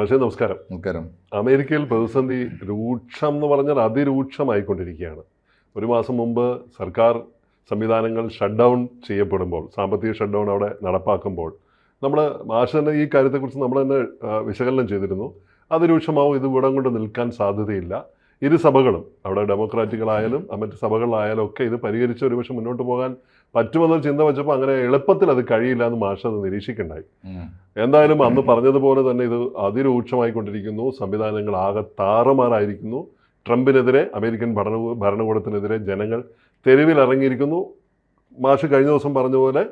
പക്ഷേ നമസ്കാരം. നമസ്കാരം. അമേരിക്കയിൽ പ്രതിസന്ധി രൂക്ഷം എന്ന് പറഞ്ഞാൽ അതിരൂക്ഷമായിക്കൊണ്ടിരിക്കുകയാണ്. ഒരു മാസം മുമ്പ് സർക്കാർ സംവിധാനങ്ങൾ ഷട്ട് ഡൗൺ ചെയ്യപ്പെടുമ്പോൾ സാമ്പത്തിക ഷട്ട് ഡൗൺ അവിടെ നടപ്പാക്കുമ്പോൾ നമ്മൾ മാഷ് തന്നെ ഈ കാര്യത്തെക്കുറിച്ച് നമ്മൾ തന്നെ വിശകലനം ചെയ്തിരുന്നു. അതിരൂക്ഷമാവും ഇത് ഇവിടം കൊണ്ട് നിൽക്കാൻ സാധ്യതയില്ല. ഇരു സഭകളും അവിടെ ഡെമോക്രാറ്റുകളായാലും മറ്റ് സഭകളിലായാലും ഒക്കെ ഇത് പരിഹരിച്ച് ഒരുപക്ഷെ മുന്നോട്ട് പോകാൻ പറ്റുമെന്നൊരു ചിന്ത വെച്ചപ്പോൾ അങ്ങനെ എളുപ്പത്തിൽ അത് കഴിയില്ല എന്ന് മാഷ് അത് നിരീക്ഷിക്കണ്ടായി. എന്തായാലും അന്ന് പറഞ്ഞതുപോലെ തന്നെ ഇത് അതിരൂക്ഷമായിക്കൊണ്ടിരിക്കുന്നു. സംവിധാനങ്ങൾ ആകെ താറുമാറായിരിക്കുന്നു. ട്രംപിനെതിരെ അമേരിക്കൻ ഭരണ ഭരണകൂടത്തിനെതിരെ ജനങ്ങൾ തെരുവിലിറങ്ങിയിരിക്കുന്നു. മാഷ് കഴിഞ്ഞ ദിവസം പറഞ്ഞ പോലെ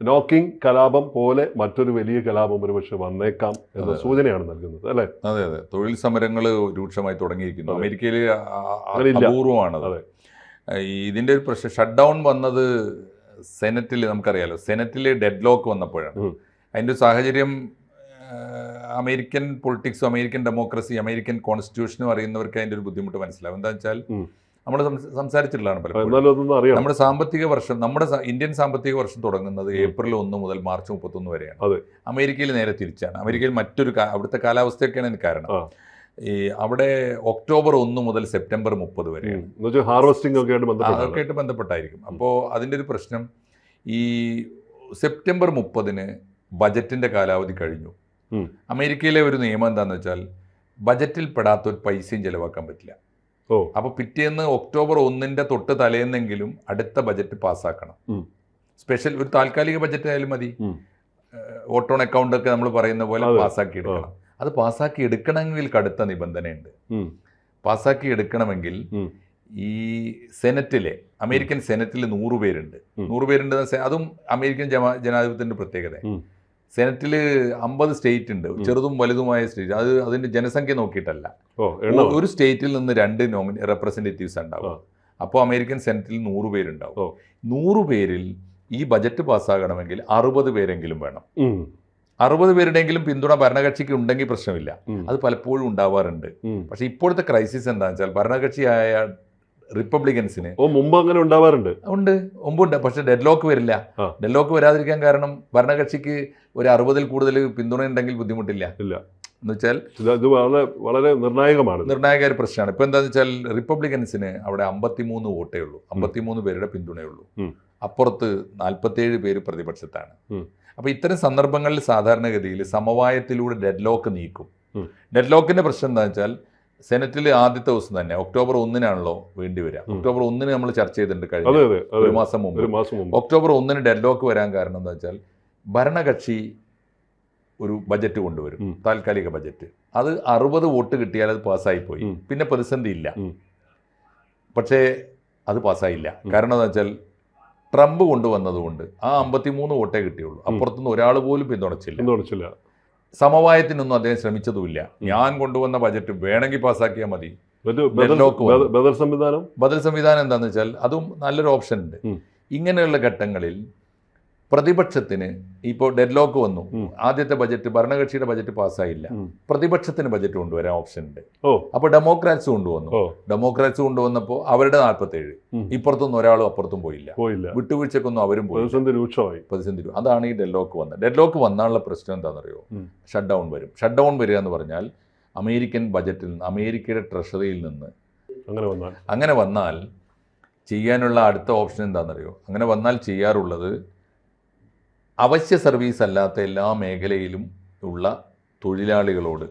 നോക്കിംഗ് കലാപം പോലെ മറ്റൊരു വലിയ കലാപം ഒരുപക്ഷെ വന്നേക്കാം എന്ന സൂചനയാണ് നൽകുന്നത് അല്ലേ? അതെ അതെ. തൊഴിൽ സമരങ്ങൾ രൂക്ഷമായി തുടങ്ങിയിരിക്കുന്നു. അമേരിക്കയിലെ അമേരിക്കയിൽ അപൂർവമാണ് അതെ. ഇതിന്റെ ഒരു പ്രശ്നം ഷട്ട് ഡൗൺ വന്നത് സെനറ്റിൽ നമുക്കറിയാലോ. സെനറ്റിൽ ഡെഡ് ലോക്ക് വന്നപ്പോഴാണ്. അതിന്റെ സാഹചര്യം അമേരിക്കൻ പൊളിറ്റിക്സും അമേരിക്കൻ ഡെമോക്രസി അമേരിക്കൻ കോൺസ്റ്റിറ്റ്യൂഷനും അറിയുന്നവർക്ക് അതിന്റെ ഒരു ബുദ്ധിമുട്ട് മനസ്സിലാവും. എന്താ വെച്ചാൽ. നമ്മൾ സംസാരിച്ചിട്ടുള്ളതാണ് പലപ്പോഴും. നമ്മുടെ സാമ്പത്തിക വർഷം നമ്മുടെ ഇന്ത്യൻ സാമ്പത്തിക വർഷം തുടങ്ങുന്നത് ഏപ്രിൽ ഒന്ന് മുതൽ മാർച്ച് മുപ്പത്തൊന്ന് വരെയാണ്. അമേരിക്കയിൽ നേരെ തിരിച്ചാണ്. അമേരിക്കയിൽ മറ്റൊരു അവിടുത്തെ കാലാവസ്ഥയൊക്കെയാണ് അതിന് കാരണം. ഈ അവിടെ ഒക്ടോബർ ഒന്ന് മുതൽ സെപ്റ്റംബർ മുപ്പത് വെച്ചാൽ ഹാർവസ്റ്റിംഗ് ഒക്കെ അതൊക്കെ ആയിട്ട് ബന്ധപ്പെട്ടായിരിക്കും. അപ്പോൾ അതിന്റെ ഒരു പ്രശ്നം ഈ സെപ്റ്റംബർ മുപ്പതിന് ബജറ്റിന്റെ കാലാവധി കഴിഞ്ഞു. അമേരിക്കയിലെ ഒരു നിയമം എന്താണെന്ന് വെച്ചാൽ ബജറ്റിൽ പെടാത്ത ഒരു പൈസയും ചിലവാക്കാൻ പറ്റില്ല. അപ്പോൾ പിറ്റേന്ന് ഒക്ടോബർ ഒന്നിന്റെ തൊട്ട് തലേന്നെങ്കിലും അടുത്ത ബജറ്റ് പാസ്സാക്കണം. സ്പെഷ്യൽ ഒരു താൽക്കാലിക ബജറ്റ് ആയാലും മതി. വോട്ട് ഓട്ടോൺ അക്കൗണ്ട് ഒക്കെ നമ്മൾ പറയുന്ന പോലെ. പാസ്സാക്കി എടുക്കണം. അത് പാസ്സാക്കി എടുക്കണമെങ്കിൽ കടുത്ത നിബന്ധനയുണ്ട്. പാസ്സാക്കി എടുക്കണമെങ്കിൽ ഈ സെനറ്റിലെ അമേരിക്കൻ സെനറ്റിൽ നൂറ് പേരുണ്ട്. ഉം. നൂറ് പേരുണ്ട് അതും അമേരിക്കൻ ജനാധിപത്യത്തിന്റെ പ്രത്യേകത. സെനറ്റിൽ അമ്പത് സ്റ്റേറ്റ് ഉണ്ട്. ചെറുതും വലുതുമായ സ്റ്റേറ്റ്. അത് അതിന്റെ ജനസംഖ്യ നോക്കിയിട്ടല്ല. ഒരു സ്റ്റേറ്റിൽ നിന്ന് രണ്ട് നോമിനി റെപ്രസെന്റേറ്റീവ്സ് ഉണ്ടാവും. അപ്പോൾ അമേരിക്കൻ സെനറ്റിൽ നൂറ് പേരുണ്ടാവും. നൂറ് പേരിൽ ഈ ബജറ്റ് പാസ്സാകണമെങ്കിൽ അറുപത് പേരെങ്കിലും വേണം. അറുപത് പേരുടെയെങ്കിലും പിന്തുണ ഭരണകക്ഷിക്ക് ഉണ്ടെങ്കിൽ പ്രശ്നമില്ല. അത് പലപ്പോഴും ഉണ്ടാവാറുണ്ട്. പക്ഷെ പക്ഷേ ഇപ്പോഴത്തെ ക്രൈസിസ് എന്താണെന്ന് വെച്ചാൽ ഭരണകക്ഷിയായ റിപ്പബ്ലിക്കൻസിന്. ഓ മുമ്പ് അങ്ങനെ ഉണ്ടാവാറുണ്ട്. ഉണ്ട്. മുമ്പുണ്ട്. പക്ഷെ ഡെഡ് ലോക്ക് വരില്ല. ഡെഡ് ലോക്ക് വരാതിരിക്കാൻ കാരണം ഭരണകക്ഷിക്ക് ഒരു അറുപതിൽ കൂടുതൽ പിന്തുണ ഉണ്ടെങ്കിൽ ബുദ്ധിമുട്ടില്ല. ഇല്ല. എന്ന് വെച്ചാൽ ഇത് വളരെ വളരെ നിർണായകമാണ്. നിർണായക ഒരു പ്രശ്നമാണ്. ഇപ്പൊ എന്താന്ന് വെച്ചാൽ റിപ്പബ്ലിക്കൻസിന് അവിടെ അമ്പത്തിമൂന്ന് വോട്ടേ ഉള്ളൂ. അമ്പത്തിമൂന്ന് പേരുടെ പിന്തുണയുള്ളൂ ഉള്ളൂ. അപ്പുറത്ത് നാൽപ്പത്തേഴ് പേര് പ്രതിപക്ഷത്താണ്. അപ്പോൾ അപ്പൊ ഇത്തരം സന്ദർഭങ്ങളിൽ സാധാരണഗതിയിൽ സമവായത്തിലൂടെ ഡെഡ് ലോക്ക് നീക്കും. ഡെഡ് ലോക്കിന്റെ പ്രശ്നം എന്താണെന്ന് വെച്ചാൽ സെനറ്റിൽ ആദ്യത്തെ ദിവസം തന്നെ ഒക്ടോബർ ഒന്നിനാണല്ലോ വേണ്ടി വരിക. ഒക്ടോബർ ഒന്നിന് നമ്മൾ ചർച്ച ചെയ്തിട്ടുണ്ട് കഴിഞ്ഞ ഒരു മാസം മുമ്പ്. ഒക്ടോബർ ഒന്നിന് ഡെഡ് ലോക്ക് വരാൻ കാരണം എന്താ വെച്ചാൽ ഭരണകക്ഷി ഒരു ബജറ്റ് കൊണ്ടുവരും താൽക്കാലിക ബജറ്റ്. അത് അറുപത് വോട്ട് കിട്ടിയാൽ അത് പാസ്സായി പോയി പിന്നെ പ്രതിസന്ധി ഇല്ല. പക്ഷേ അത് പാസ്സായില്ല. കാരണം എന്താ വെച്ചാൽ ട്രംപ് കൊണ്ടുവന്നതുകൊണ്ട് ആ അമ്പത്തിമൂന്ന് വോട്ടേ കിട്ടിയുള്ളൂ. അപ്പുറത്തുനിന്ന് ഒരാൾ പോലും പിന്തുണച്ചില്ല. ഒന്നും അടച്ചില്ല സമവായത്തിനൊന്നും അദ്ദേഹം ശ്രമിച്ചതുമില്ല. ഞാൻ കൊണ്ടുവന്ന ബജറ്റ് വേണമെങ്കിൽ പാസ്സാക്കിയാൽ മതി. ബദൽ സംവിധാനം? എന്താണെന്ന് വെച്ചാൽ അതും നല്ലൊരു ഓപ്ഷൻ ഉണ്ട്. ഇങ്ങനെയുള്ള ഘട്ടങ്ങളിൽ പ്രതിപക്ഷത്തിന് ഇപ്പോൾ ഡെഡ് ലോക്ക് വന്നു ആദ്യത്തെ ബജറ്റ് ഭരണകക്ഷിയുടെ ബജറ്റ് പാസ്സായില്ല. പ്രതിപക്ഷത്തിന് ബജറ്റ് കൊണ്ടുവരാൻ ഓപ്ഷൻ ഉണ്ട് അപ്പോൾ ഡെമോക്രാറ്റ്സ് കൊണ്ടുവന്നു. ഡെമോക്രാറ്റ്സ് കൊണ്ടുവന്നപ്പോൾ അവരുടെ നാൽപ്പത്തേഴ്. ഇപ്പുറത്തൊന്നും ഒരാളും അപ്പുറത്തും പോയില്ല. വിട്ടുവീഴ്ചക്കൊന്നും അവരും പോയി പ്രതിസന്ധി രൂക്ഷമായി. പ്രതിസന്ധി വരും. അതാണ് ഈ ഡെഡ് ലോക്ക് വന്നത്. ഡെഡ് ലോക്ക് വന്നാലുള്ള പ്രശ്നം എന്താണെന്നറിയോ? അറിയോ ഷട്ട് ഡൗൺ വരും. ഷട്ട് ഡൗൺ വരിക എന്ന് പറഞ്ഞാൽ അമേരിക്കൻ ബജറ്റിൽ നിന്ന് അമേരിക്കയുടെ ട്രഷറിയിൽ നിന്ന് അങ്ങനെ വന്നാൽ. അങ്ങനെ വന്നാൽ ചെയ്യാനുള്ള അടുത്ത ഓപ്ഷൻ എന്താണെന്നറിയോ? അങ്ങനെ വന്നാൽ ചെയ്യാറുള്ളത് അവശ്യ സർവീസ് അല്ലാത്ത എല്ലാ മേഖലയിലും ഉള്ള തൊഴിലാളികളോട്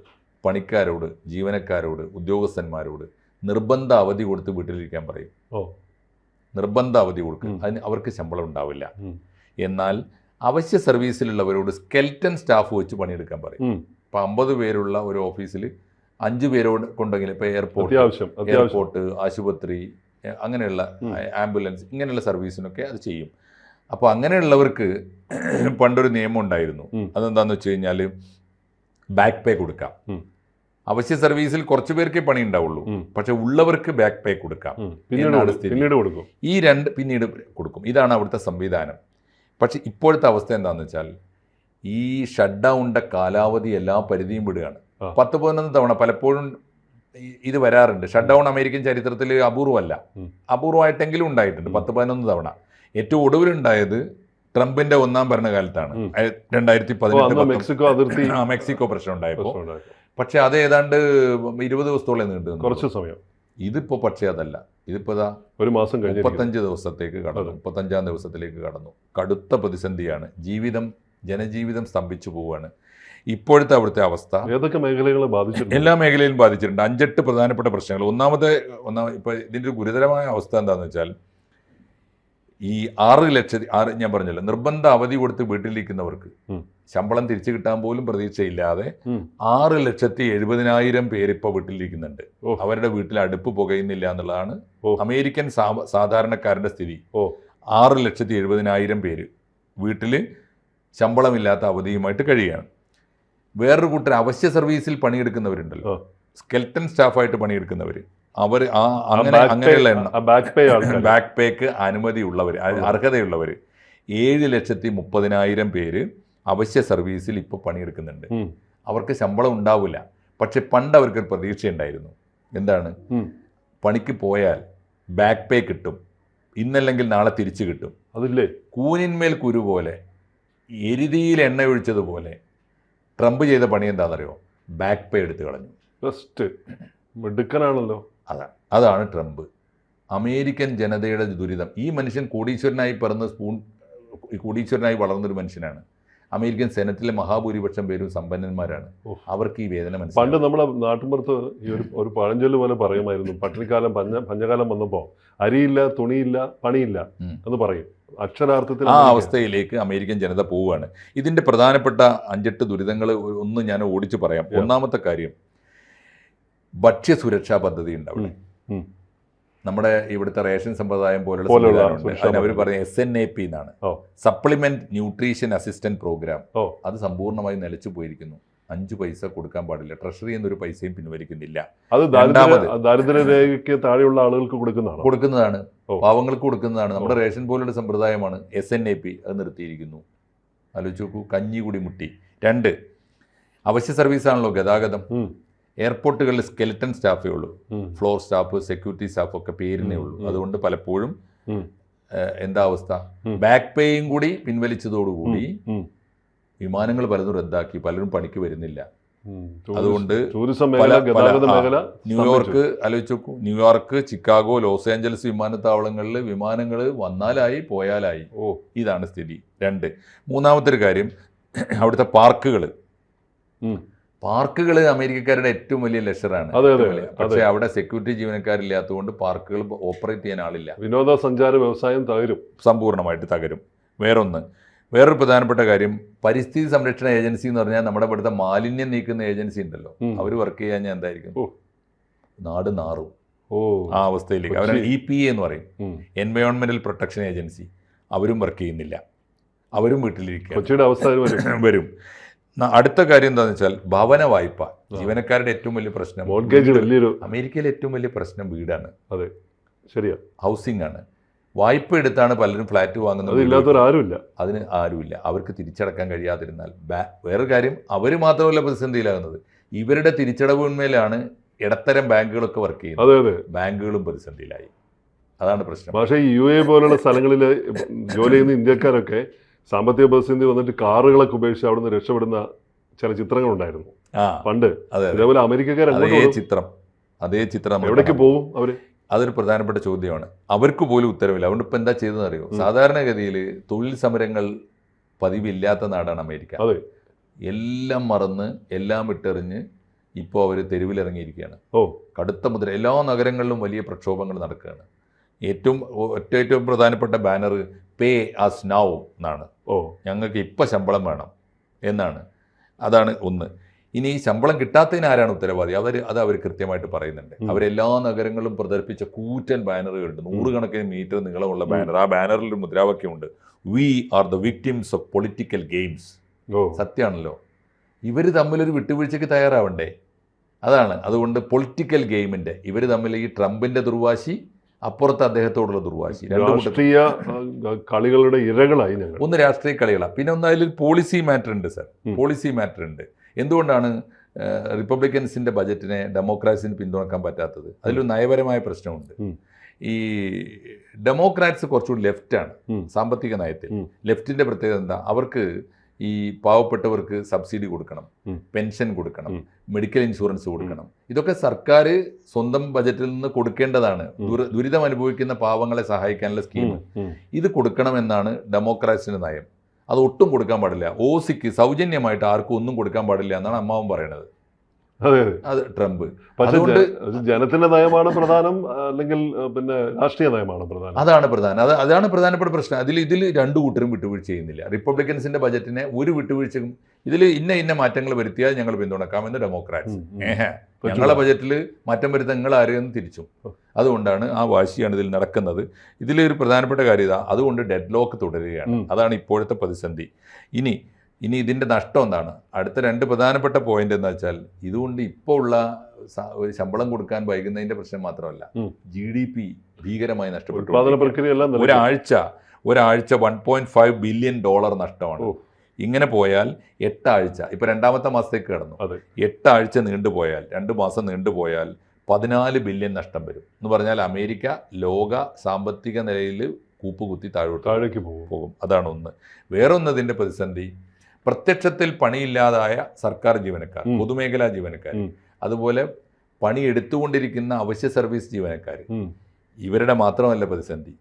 പണിക്കാരോട് ജീവനക്കാരോട് ഉദ്യോഗസ്ഥന്മാരോട് നിർബന്ധ അവധി കൊടുത്ത് വീട്ടിലിരിക്കാൻ പറയും. ഓ. നിർബന്ധ അവധി കൊടുക്കും. അതിന് അവർക്ക് ശമ്പളം ഉണ്ടാവില്ല. എന്നാൽ അവശ്യ സർവീസിലുള്ളവരോട് സ്കെൽറ്റൻ സ്റ്റാഫ് വെച്ച് പണിയെടുക്കാൻ പറയും. ഇപ്പം അമ്പത് പേരുള്ള ഒരു ഓഫീസിൽ അഞ്ച് പേരോട് കൊണ്ടെങ്കിൽ ഇപ്പോൾ എയർപോർട്ട് എയർപോർട്ട് ആശുപത്രി അങ്ങനെയുള്ള ആംബുലൻസ് ഇങ്ങനെയുള്ള സർവീസിനൊക്കെ അത് ചെയ്യും. അപ്പോൾ അങ്ങനെയുള്ളവർക്ക് പണ്ടൊരു നിയമം ഉണ്ടായിരുന്നു. അതെന്താന്ന് വെച്ച് കഴിഞ്ഞാൽ ബാക്ക് പേ കൊടുക്കാം. അവശ്യ സർവീസിൽ കുറച്ച് പേർക്കേ പണി ഉണ്ടാവുള്ളൂ. പക്ഷെ ഉള്ളവർക്ക് ബാക്ക് പേ കൊടുക്കാം. പിന്നീട് കൊടുക്കും. ഈ രണ്ട് പിന്നീട് കൊടുക്കും. ഇതാണ് അവിടുത്തെ സംവിധാനം. പക്ഷെ ഇപ്പോഴത്തെ അവസ്ഥ എന്താണെന്ന് വെച്ചാൽ ഈ ഷട്ട് ഡൗണിന്റെ കാലാവധി എല്ലാ പരിധിയും വിടുകയാണ്. പത്ത് പതിനൊന്ന് തവണ പലപ്പോഴും ഇത് വരാറുണ്ട്. ഷട്ട് ഡൗൺ അമേരിക്കൻ ചരിത്രത്തിൽ അപൂർവമല്ല അപൂർവമായിട്ടെങ്കിലും ഉണ്ടായിട്ടുണ്ട്. പത്ത് പതിനൊന്ന് തവണ. ഏറ്റവും ഒടുവിലുണ്ടായത് ട്രംപിന്റെ ഒന്നാം ഭരണകാലത്താണ്. രണ്ടായിരത്തി പതിനെട്ട് മെക്സിക്കോ അതിർത്തി മെക്സിക്കോ പ്രശ്നം ഉണ്ടായപ്പോൾ പക്ഷെ അത് ഏതാണ്ട് ഇരുപത് ദിവസത്തോളം നീണ്ടു കുറച്ചു സമയം. ഇതിപ്പോ പക്ഷേ അതല്ല. ഇതിപ്പോ ഇതാ ഒരു മാസം കഴിഞ്ഞ് മുപ്പത്തഞ്ച് ദിവസത്തേക്ക് കടന്നു. മുപ്പത്തഞ്ചാം ദിവസത്തിലേക്ക് കടന്നു. കടുത്ത പ്രതിസന്ധിയാണ്. ജീവിതം ജനജീവിതം സ്തംഭിച്ചു പോവുകയാണ് ഇപ്പോഴത്തെ അവിടുത്തെ അവസ്ഥ ഏതൊക്കെ മേഖലകളെ ബാധിച്ചിട്ടുണ്ട്? എല്ലാ മേഖലയിലും ബാധിച്ചിട്ടുണ്ട്. അഞ്ചെട്ട് പ്രധാനപ്പെട്ട പ്രശ്നങ്ങൾ. ഒന്നാമത്തെ ഒന്നാമത് ഇപ്പൊ ഇതിന്റെ ഒരു ഗുരുതരമായ അവസ്ഥ എന്താണെന്ന് വെച്ചാൽ ഈ ആറ് ലക്ഷത്തി ആറ് ഞാൻ പറഞ്ഞല്ലോ നിർബന്ധ അവധി കൊടുത്ത് വീട്ടിലിരിക്കുന്നവർക്ക് ശമ്പളം തിരിച്ചു കിട്ടാൻ പോലും പ്രതീക്ഷയില്ലാതെ. ആറ് ലക്ഷത്തി എഴുപതിനായിരം പേര് ഇപ്പോൾ വീട്ടിലിരിക്കുന്നുണ്ട്. അവരുടെ വീട്ടിൽ അടുപ്പ് പുകയുന്നില്ല എന്നുള്ളതാണ് അമേരിക്കൻ സാധാരണക്കാരന്റെ സ്ഥിതി. ഓ. ആറ് ലക്ഷത്തി എഴുപതിനായിരം പേര് വീട്ടിൽ ശമ്പളമില്ലാത്ത അവധിയുമായിട്ട് കഴിയുകയാണ്. വേറൊരു കൂട്ടർ അവശ്യ സർവീസിൽ പണിയെടുക്കുന്നവരുണ്ടല്ലോ. സ്കെൽറ്റൻ സ്റ്റാഫായിട്ട് പണിയെടുക്കുന്നവർ അവർ ആ അങ്ങനെ അങ്ങനെയുള്ള എണ്ണം. ബാക്ക് പേ ബാക്ക് പേക്ക് അനുമതിയുള്ളവർ അർഹതയുള്ളവർ ഏഴ് ലക്ഷത്തി മുപ്പതിനായിരം പേര് അവശ്യ സർവീസിൽ ഇപ്പോൾ പണിയെടുക്കുന്നുണ്ട്. അവർക്ക് ശമ്പളം ഉണ്ടാവില്ല. പക്ഷെ പണ്ട് അവർക്കൊരു പ്രതീക്ഷയുണ്ടായിരുന്നു. എന്താണ്. പണിക്ക് പോയാൽ ബാക്ക് പേ കിട്ടും. ഇന്നല്ലെങ്കിൽ നാളെ തിരിച്ചു കിട്ടും. അതില്ലേ? കൂനിന്മേൽ കുരു പോലെ എരുതിയിൽ എണ്ണ ഒഴിച്ചതുപോലെ ട്രംപ് ചെയ്ത പണി എന്താണെന്നറിയോ? ബാക്ക് പേ എടുത്തു കളഞ്ഞു. ജസ്റ്റ് മിടുക്കനാണല്ലോ. അതാണ് അതാണ് ട്രംപ്. അമേരിക്കൻ ജനതയുടെ ദുരിതം. ഈ മനുഷ്യൻ കോടീശ്വരനായി പിറന്ന് സ്പൂൺ കോടീശ്വരനായി വളർന്നൊരു മനുഷ്യനാണ്. അമേരിക്കൻ സെനറ്റിലെ മഹാഭൂരിപക്ഷം പേരും സമ്പന്നന്മാരാണ്. അവർക്ക് ഈ വേദന മനസ്സിലായി. പണ്ട് നമ്മുടെ നാട്ടുമ്പുറത്ത് നാട്ടിൻപുറത്ത് ഈ ഒരു ഒരു പഴഞ്ചൊല്ല് പോലെ പറയുമായിരുന്നു. പട്ടിണിക്കാലം പഞ്ഞ പഞ്ഞകാലം വന്നപ്പോൾ അരിയില്ല തുണിയില്ല പണിയില്ല എന്ന് പറയും. അക്ഷരാർത്ഥത്തിൽ ആ അവസ്ഥയിലേക്ക് അമേരിക്കൻ ജനത പോവുകയാണ്. ഇതിന്റെ പ്രധാനപ്പെട്ട അഞ്ചെട്ട് ദുരിതങ്ങൾ ഒന്ന് ഞാൻ ഓടിച്ചു പറയാം. ഒന്നാമത്തെ കാര്യം ഭക്ഷ്യസുരക്ഷാ പദ്ധതി ഉണ്ട് അവിടെ. നമ്മുടെ ഇവിടുത്തെ റേഷൻ സമ്പ്രദായം പോലുള്ള സംവിധാനമുണ്ട് അവർ പറഞ്ഞ പറയുന്നത് എസ് എൻ എ പി എന്നാണ്. സപ്ലിമെന്റ് ന്യൂട്രീഷൻ അസിസ്റ്റന്റ് പ്രോഗ്രാം അത് സമ്പൂർണമായി നിലച്ചു പോയിരിക്കുന്നു. അഞ്ച് പൈസ കൊടുക്കാൻ പാടില്ല. ട്രഷറി എന്നൊരു പൈസയും പിൻവലിക്കുന്നില്ല. അത്. ദാരിദ്ര്യരേഖയ്ക്ക് താഴെയുള്ള ആളുകൾക്ക് കൊടുക്കുന്നതാണ്? കൊടുക്കുന്നതാണ്. പാവങ്ങൾക്ക് കൊടുക്കുന്നതാണ്. നമ്മുടെ റേഷൻ പോലുള്ള സമ്പ്രദായമാണ് എസ് എൻ എ പി അത് നിർത്തിയിരിക്കുന്നു. ആലോചിച്ച് നോക്കൂ. കഞ്ഞി കൂടി മുട്ടി. രണ്ട്. അവശ്യ സർവീസാണല്ലോ ഗതാഗതം. എയർപോർട്ടുകളിൽ സ്കെലിറ്റൺ സ്റ്റാഫേ ഉള്ളൂ. ഫ്ലോർ സ്റ്റാഫ് സെക്യൂരിറ്റി സ്റ്റാഫ് ഒക്കെ പേരിനേ ഉള്ളൂ. അതുകൊണ്ട് പലപ്പോഴും എന്താ അവസ്ഥ. ബാക്ക് പേയും കൂടി പിൻവലിച്ചതോടുകൂടി. വിമാനങ്ങൾ പലതും റദ്ദാക്കി. പലരും പണിക്ക് വരുന്നില്ല. അതുകൊണ്ട് ന്യൂയോർക്ക് ആലോചിച്ച് നോക്കൂ. ന്യൂയോർക്ക് ചിക്കാഗോ ലോസ് ഏഞ്ചൽസ് വിമാനത്താവളങ്ങളിൽ വിമാനങ്ങൾ വന്നാലായി പോയാലായി. ഓ. ഇതാണ് സ്ഥിതി. രണ്ട്. മൂന്നാമത്തെ ഒരു കാര്യം അവിടുത്തെ പാർക്കുകൾ. പാർക്കുകൾ അമേരിക്കക്കാരുടെ ഏറ്റവും വലിയ ലക്ഷറാണ് പക്ഷേ അവിടെ സെക്യൂരിറ്റി ജീവനക്കാരില്ലാത്തതുകൊണ്ട് പാർക്കുകൾ ഓപ്പറേറ്റ് ചെയ്യാൻ ആളില്ല. വിനോദസഞ്ചാര വ്യവസായം തകരും. സമ്പൂർണമായിട്ട് തകരും. വേറൊന്ന് വേറൊരു പ്രധാനപ്പെട്ട കാര്യം പരിസ്ഥിതി സംരക്ഷണ ഏജൻസി എന്ന് പറഞ്ഞാൽ നമ്മുടെ ഇവിടുത്തെ മാലിന്യം നീക്കുന്ന ഏജൻസി ഉണ്ടല്ലോ. അവർ വർക്ക് ചെയ്യാൻ ഞാൻ എന്തായിരിക്കും? നാട് നാറും. ഓ. ആ അവസ്ഥയിലേക്ക്. കൊച്ചി. ഇ പി എ എന്ന് പറയും. എൻവയോൺമെന്റൽ പ്രൊട്ടക്ഷൻ ഏജൻസി അവരും വർക്ക് ചെയ്യുന്നില്ല. അവരും വീട്ടിലിരിക്കും അവസ്ഥ വരും. അടുത്ത കാര്യം എന്താണെന്ന് വെച്ചാൽ ഭവന വായ്പ ജീവനക്കാരുടെ ഏറ്റവും വലിയ പ്രശ്നം മോർഗേജ് വലിയൊരു അമേരിക്കയിലെ ഏറ്റവും വലിയ പ്രശ്നം വീടാണ്. അതെ ശരിയാ. ഹൗസിംഗ് ആണ്. വായ്പ എടുത്താണ് പലരും ഫ്ലാറ്റ് വാങ്ങുന്നത്. അതില്ലാത്തവരാരുമില്ല അതിന് ആരുമില്ല. അവർക്ക് തിരിച്ചടക്കാൻ കഴിയാതിരുന്നാൽ വേറൊരു കാര്യം അവർ മാത്രമല്ല പ്രതിസന്ധിയിലാകുന്നത് ഇവരുടെ തിരിച്ചടവിന്മേലാണ് ഇടത്തരം ബാങ്കുകളൊക്കെ വർക്ക് ചെയ്യുന്നത്. അതെ അതെ. ബാങ്കുകളും പ്രതിസന്ധിയിലായി. അതാണ് പ്രശ്നം. പക്ഷേ യു എ പോലുള്ള സ്ഥലങ്ങളിൽ ജോലി ചെയ്യുന്ന ഇന്ത്യക്കാരൊക്കെ സാമ്പത്തിക പ്രതിസന്ധി വന്നിട്ട് കാറുകളൊക്കെ ഉപേക്ഷിച്ച് അവിടുന്ന് രക്ഷപ്പെടുന്ന ചില ചിത്രങ്ങളുണ്ടായിരുന്നു. ഉണ്ടായിരുന്നു പണ്ട്. ഇതേപോലെ അമേരിക്കക്കാർ അതേ. ചിത്രം അതേ ചിത്രം എവിടേക്ക് പോകും അവർ? അതൊരു പ്രധാനപ്പെട്ട ചോദ്യമാണ്. അവർക്ക് പോലും ഉത്തരവില്ല അതുകൊണ്ട് ഇപ്പം എന്താ ചെയ്തതെന്ന് അറിയോ. സാധാരണഗതിയിൽ തൊഴിൽ സമരങ്ങൾ പതിവില്ലാത്ത നാടാണ് അമേരിക്ക. എല്ലാം മറന്ന് എല്ലാം ഇട്ടെറിഞ്ഞ് ഇപ്പോൾ അവർ തെരുവിലിറങ്ങിയിരിക്കുകയാണ്. ഓ. കടുത്ത മുദ്ര എല്ലാ നഗരങ്ങളിലും വലിയ പ്രക്ഷോഭങ്ങൾ നടക്കുകയാണ്. ഏറ്റവും ഒറ്റ ഏറ്റവും പ്രധാനപ്പെട്ട ബാനർ പേ ആസ് നൗ എന്നാണ്. ഓ ഞങ്ങൾക്ക് ഇപ്പോൾ ശമ്പളം വേണം എന്നാണ്. അതാണ് ഒന്ന്. ഇനി ഈ ശമ്പളം കിട്ടാത്തതിന് ആരാണ് ഉത്തരവാദി? അവർ അത് അവർ കൃത്യമായിട്ട് പറയുന്നുണ്ട്. അവരെല്ലാ നഗരങ്ങളിലും പ്രദർശിപ്പിച്ച കൂറ്റൻ ബാനറുകളുണ്ട് നൂറുകണക്കിന് മീറ്റർ നീളമുള്ള ബാനർ. ആ ബാനറിൽ ഒരു മുദ്രാവാക്യമുണ്ട്. We are the victims of political games സത്യമാണല്ലോ ഇവർ തമ്മിലൊരു വിട്ടുവീഴ്ചയ്ക്ക് തയ്യാറാവണ്ടേ? അതാണ്. അതുകൊണ്ട് പൊളിറ്റിക്കൽ ഗെയിമിന്റെ ഇവർ തമ്മിൽ ഈ ട്രംപിന്റെ ദുർവാശി അപ്പുറത്ത് അദ്ദേഹത്തോടുള്ള ദുർവാശി. രണ്ട് രാഷ്ട്രീയ കളികളുടെ ഇരകളായി ഞങ്ങൾ. ഒന്ന് രാഷ്ട്രീയ കളികളാണ് പിന്നെ ഒന്ന് അതിൽ പോളിസി മാറ്റർ ഉണ്ട് സർ പോളിസി മാറ്റർ ഉണ്ട്. എന്തുകൊണ്ടാണ് റിപ്പബ്ലിക്കൻസിന്റെ റിപ്പബ്ലിക്കൻസിന്റെ ബജറ്റിനെ ഡെമോക്രാറ്റ്സിന് പിന്തുണക്കാൻ പറ്റാത്തത്? അതിലൊരു നയപരമായ പ്രശ്നമുണ്ട്. ഈ ഡെമോക്രാറ്റ്സ് കുറച്ചുകൂടി ലെഫ്റ്റാണ്. സാമ്പത്തിക നയത്തിൽ. ലെഫ്റ്റിന്റെ ലെഫ്റ്റിന്റെ പ്രത്യേകത എന്താ? അവർക്ക് ഈ പാവപ്പെട്ടവർക്ക് സബ്സിഡി കൊടുക്കണം പെൻഷൻ കൊടുക്കണം. മെഡിക്കൽ ഇൻഷുറൻസ് കൊടുക്കണം. ഇതൊക്കെ സർക്കാർ സ്വന്തം ബജറ്റിൽ നിന്ന് കൊടുക്കേണ്ടതാണ്. ദുരിതം അനുഭവിക്കുന്ന പാവങ്ങളെ സഹായിക്കാനുള്ള സ്കീം. ഇത് കൊടുക്കണമെന്നാണ് ഡെമോക്രാറ്റ്സിന്റെ നയം. അത് ഒട്ടും കൊടുക്കാൻ പാടില്ല. ഓസിക്ക് സൗജന്യമായിട്ട് ആർക്കും ഒന്നും കൊടുക്കാൻ പാടില്ല എന്നാണ് അമ്മാവൻ പറയുന്നത്. അതെ ട്രംപ്. അതുകൊണ്ട് ജനത്തിന്റെ നയമാണ് പ്രധാനം അല്ലെങ്കിൽ പിന്നെ രാഷ്ട്രീയ നയമാണ് പ്രധാനം. അതാണ് പ്രധാനം. അത് അതാണ് പ്രധാനപ്പെട്ട പ്രശ്നം. അതിൽ ഇതിൽ രണ്ടു കൂട്ടരും വിട്ടുവീഴ്ച ചെയ്യുന്നില്ല. റിപ്പബ്ലിക്കൻസിന്റെ ബജറ്റിനെ ഒരു വിട്ടുവീഴ്ചയും ഇതിൽ ഇന്ന ഇന്ന മാറ്റങ്ങൾ വരുത്തിയാൽ ഞങ്ങൾ പിന്തുണക്കാമെന്ന് ഡെമോക്രാറ്റ്സ്. ഞങ്ങളെ ബജറ്റിൽ മാറ്റം വരുത്താൻ നിങ്ങൾ ആരെയെന്ന് തിരിച്ചു. അതുകൊണ്ടാണ് ആ വാശിയാണ് ഇതിൽ നടക്കുന്നത്. ഇതിലൊരു പ്രധാനപ്പെട്ട കാര്യം ഇതാ. അതുകൊണ്ട് ഡെഡ് ലോക്ക് തുടരുകയാണ് അതാണ് ഇപ്പോഴത്തെ പ്രതിസന്ധി. ഇനി ഇനി ഇതിന്റെ നഷ്ടം എന്താണ്? അടുത്ത രണ്ട് പ്രധാനപ്പെട്ട പോയിന്റ് എന്ന് വെച്ചാൽ ഇതുകൊണ്ട് ഇപ്പോൾ ഉള്ള ഒരു ശമ്പളം കൊടുക്കാൻ വൈകുന്നതിന്റെ പ്രശ്നം മാത്രമല്ല. ജി ഡി പി ഭീകരമായി നഷ്ടപ്പെട്ടു. ഒരാഴ്ച ഒരാഴ്ച one point five billion dollar നഷ്ടമാണ്. ഇങ്ങനെ പോയാൽ എട്ടാഴ്ച ഇപ്പൊ രണ്ടാമത്തെ മാസത്തേക്ക് കടന്നു. എട്ടാഴ്ച നീണ്ടുപോയാൽ രണ്ട് മാസം നീണ്ടുപോയാൽ പതിനാല് ബില്യൺ നഷ്ടം വരും. എന്ന് പറഞ്ഞാൽ അമേരിക്ക ലോക സാമ്പത്തിക നിലയിൽ കൂപ്പുകുത്തി താഴോട്ട് താഴേക്ക് പോകും. പോകും. അതാണ് ഒന്ന്. വേറൊന്നതിന്റെ പ്രതിസന്ധി പ്രത്യക്ഷത്തിൽ പണിയില്ലാതായ സർക്കാർ ജീവനക്കാർ പൊതുമേഖലാ ജീവനക്കാർ അതുപോലെ പണി എടുത്തുകൊണ്ടിരിക്കുന്ന അവശ്യ സർവീസ് ജീവനക്കാർ. ഇവരുടെ മാത്രമല്ല പ്രതിസന്ധി.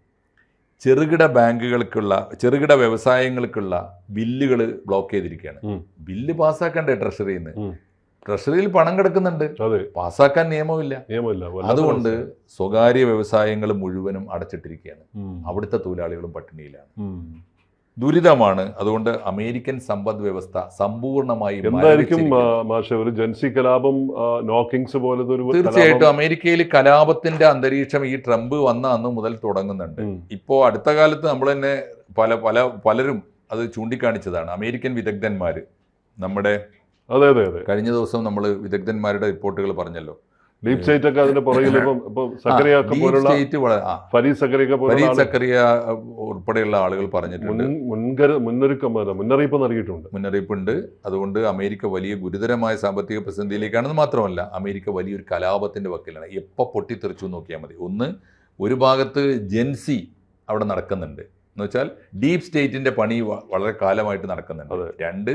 ചെറുകിട ബാങ്കുകൾക്കുള്ള ചെറുകിട വ്യവസായങ്ങൾക്കുള്ള ബില്ലുകൾ ബ്ലോക്ക് ചെയ്തിരിക്കുകയാണ്. ബില്ല് പാസ്സാക്കണ്ടേ ട്രഷറിയിൽ നിന്ന് ട്രഷറിയിൽ പണം കിടക്കുന്നുണ്ട്. പാസ്സാക്കാൻ നിയമമില്ല. അതുകൊണ്ട് സ്വകാര്യ വ്യവസായങ്ങൾ മുഴുവനും അടച്ചിട്ടിരിക്കുകയാണ്. അവിടുത്തെ തൊഴിലാളികളും പട്ടിണിയിലാണ്. ദുരിതമാണ്. അതുകൊണ്ട് അമേരിക്കൻ സമ്പദ് വ്യവസ്ഥ സമ്പൂർണമായി എന്തായിരിക്കും ആ, മരവിച്ചിരിക്കുകയാണ്. മാഷെ ഒരു ജൻസി കലാപം നോക്കിങ്സ് പോലത്തെ ഒരു തീർച്ചയായിട്ടും അമേരിക്കയിൽ കലാപത്തിന്റെ അന്തരീക്ഷം ഈ ട്രംപ് വന്ന അന്ന് മുതൽ തുടങ്ങുന്നുണ്ട്. ഇപ്പോ ഇപ്പോൾ അടുത്ത കാലത്ത് നമ്മൾ തന്നെ പല പല പലരും അത് ചൂണ്ടിക്കാണിച്ചതാണ്. അമേരിക്കൻ വിദഗ്ധന്മാർ നമ്മുടെ അതെ അതെ. കഴിഞ്ഞ ദിവസം നമ്മൾ വിദഗ്ധന്മാരുടെ റിപ്പോർട്ടുകൾ പറഞ്ഞല്ലോ. ഡീപ് സ്റ്റേറ്റ് ഒക്കെ അതിന്റെ പുറകിൽ പോലുള്ള ഫരീദ് സക്കറിയൊക്കെ ഫരീദ് സക്കറിയ ഉൾപ്പെടെയുള്ള ആളുകൾ പറഞ്ഞിട്ടുണ്ട്. മുൻകരു മുന്നൊരുക്കം മുന്നറിയിപ്പ് നൽകിയിട്ടുണ്ട്. മുന്നറിയിപ്പുണ്ട്. അതുകൊണ്ട് അമേരിക്ക വലിയ ഗുരുതരമായ സാമ്പത്തിക പ്രതിസന്ധിയിലേക്കാണെന്ന് മാത്രമല്ല അമേരിക്ക വലിയൊരു കലാപത്തിന്റെ വക്കിലാണ്. എപ്പോൾ പൊട്ടിത്തെറിച്ചു നോക്കിയാൽ മതി. ഒന്ന് ഒരു ഭാഗത്ത് ജെൻസി അവിടെ നടക്കുന്നുണ്ട്. എന്ന് വെച്ചാൽ ഡീപ് സ്റ്റേറ്റിന്റെ പണി വളരെ കാലമായിട്ട് നടക്കുന്നുണ്ട്. രണ്ട്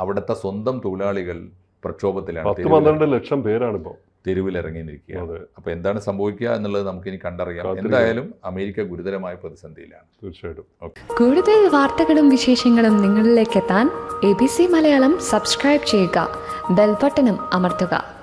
അവിടുത്തെ സ്വന്തം തൊഴിലാളികൾ പ്രക്ഷോഭത്തിലാണ് പത്ത് പന്ത്രണ്ട് ലക്ഷം പേരാണ് ഇപ്പോൾ തെരുവിലിറങ്ങി ഇറങ്ങി നിൽക്കുക അപ്പൊ എന്താണ് സംഭവിക്കുക എന്നുള്ളത് നമുക്ക് ഇനി കണ്ടറിയാം എന്തായാലും അമേരിക്ക ഗുരുതരമായ പ്രതിസന്ധിയിലാണ്. തീർച്ചയായിട്ടും. കൂടുതൽ വാർത്തകളും വിശേഷങ്ങളും നിങ്ങളിലേക്ക് എത്താൻ A B C Malayalam subscribe ചെയ്യുക. ബെൽബട്ടനും അമർത്തുക.